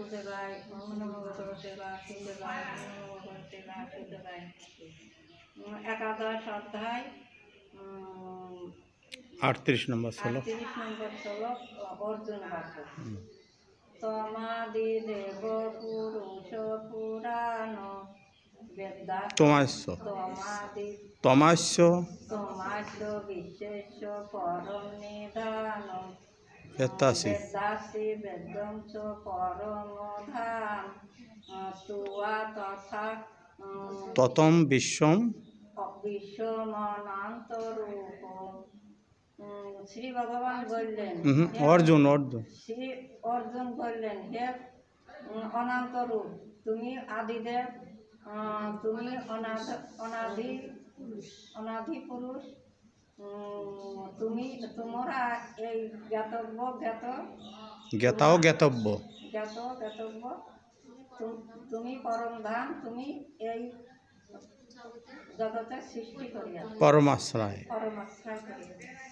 বাসুদেবায় নম ভগবতে বাসুদেবায় নম ভগবতে বাসুদেবায় উম, একাদশ অধ্যায় আটত্রিশ নম্বর শ্লোক। আটত্রিশ নম্বর শ্লোক অর্জুন বাক্য। তমাদি দেব পুরুষ পুরাণ তোমাস্য। তমাস্য। তমাস্য বিশেষ পরম নিধান। ধাম তুয়া তথা ততম বিশ্বম। বিশ্বমনান্তরূপ শ্রী ভগবান বললেন অর্জুন অর্জুন। শ্রী অর্জুন বললেন হে অনন্তরূপ তুমি আদিদেব তুমি অনাদি অনাদি পুরুষ তুমি তোমরা এই জ্ঞাতব্য জ্ঞাত? জ্ঞাতাও জ্ঞাতব্য। জ্ঞাত জ্ঞাতব্য। তুমি পরম ধাম তুমি এই জগতের সৃষ্টি করিয়া পরমাশ্রয় পরমাশ্রয় করিয়া।